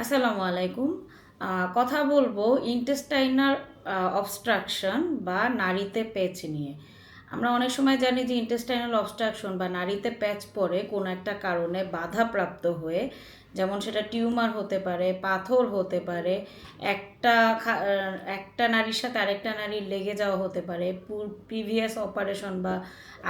আসসালামু আলাইকুম। কথা বলব ইন্টেস্টাইনাল অবস্ট্রাকশন বা নারীতে প্যাচ নিয়ে। আমরা অনেক সময় জানি যে ইন্টেস্টাইনাল অবস্ট্রাকশন বা নারীতে প্যাচ পরে কোনো একটা কারণে বাধাপ্রাপ্ত হয়ে যেমন সেটা টিউমার হতে পারে, পাথর হতে পারে, একটা একটা নারীর সাথে আরেকটা নারীর লেগে যাওয়া হতে পারে প্রিভিয়াস অপারেশন বা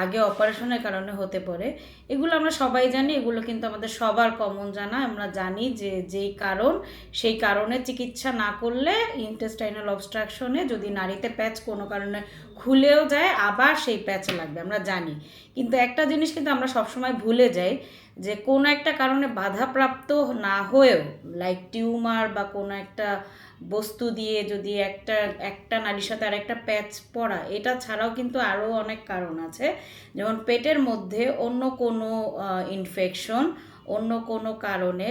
আগে অপারেশনের কারণে হতে পারে। এগুলো আমরা সবাই জানি, এগুলো কিন্তু আমাদের সবার কমন জানা। আমরা জানি যে যেই কারণ, সেই কারণে চিকিৎসা না করলে ইন্টেস্টাইনাল অবস্ট্রাকশনে যদি নারীতে প্যাচ কোনো কারণে খুলেও যায়, আবার সেই প্যাচ লাগবে, আমরা জানি। কিন্তু একটা জিনিস কিন্তু আমরা সবসময় ভুলে যাই যে কোনো একটা কারণে বাধাপ্রাপ্ত না হয়েও লাইক টিউমার বা কোনো একটা বস্তু দিয়ে যদি একটা একটা নারীর সাথে আর একটা প্যাচ পড়া, এটা ছাড়াও কিন্তু আরও অনেক কারণ আছে। যেমন পেটের মধ্যে অন্য কোনো ইনফেকশন অন্য কোনো কারণে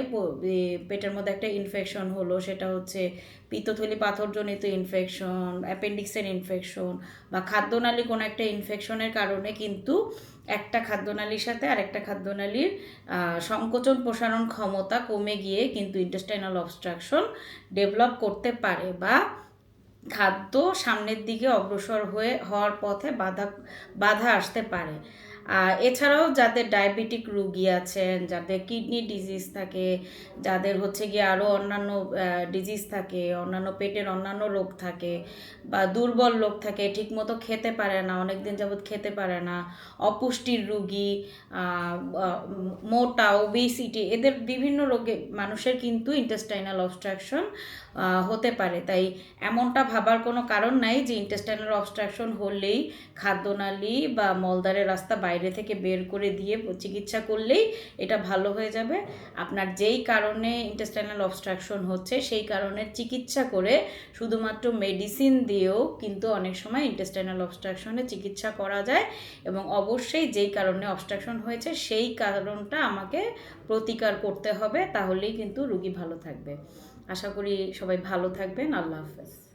পেটের মধ্যে একটা ইনফেকশন হলো, সেটা হচ্ছে পিত্তথলি পাথরজনিত ইনফেকশন অ্যাপেন্ডিক্সের ইনফেকশন বা খাদ্যনালী কোনো একটা ইনফেকশনের কারণে কিন্তু একটা খাদ্যনালীর সাথে আরেকটা খাদ্যনালীর সংকোচন প্রসারণ ক্ষমতা কমে গিয়ে কিন্তু ইন্টেস্টাইনাল অবস্ট্রাকশন ডেভেলপ করতে পারে বা খাদ্য সামনের দিকে অগ্রসর হয়ে, হওয়ার পথে বাধা বাধা আসতে পারে। এছাড়াও যাদের ডায়াবেটিক রুগী আছেন, যাদের কিডনি ডিজিজ থাকে, যাদের হচ্ছে গিয়ে আরও অন্যান্য ডিজিজ থাকে, অন্যান্য পেটের অন্যান্য রোগ থাকে বা দুর্বল লোক থাকে, ঠিকমতো খেতে পারে না অনেক দিন যাবৎ খেতে পারে না, অপুষ্টির রুগী মোটা ওবেসিটি এদের বিভিন্ন রোগে মানুষের কিন্তু ইন্টেস্টাইনাল অবস্ট্রাকশন হতে পারে। তাই এমনটা ভাবার কোনো কারণ নাই যে ইন্টেস্টাইনাল অবস্ট্রাকশন হলেই খাদ্যনালী বা মলদ্বারের রাস্তা থেকে বের করে দিয়ে চিকিৎসা করলেই এটা ভালো হয়ে যাবে। আপনার যেই কারণে ইন্টেস্টাইনাল অবস্ট্রাকশন হচ্ছে, সেই কারণের চিকিৎসা করে শুধুমাত্র মেডিসিন দিয়েও কিন্তু অনেক সময় ইন্টেস্টাইনাল অবস্ট্রাকশনে চিকিৎসা করা যায় এবং অবশ্যই যেই কারণে অবস্ট্রাকশন হয়েছে, সেই কারণটা আমাকে প্রতিকার করতে হবে, তাহলেই কিন্তু রুগী ভালো থাকবে। আশা করি সবাই ভালো থাকবেন। আল্লাহ হাফেজ।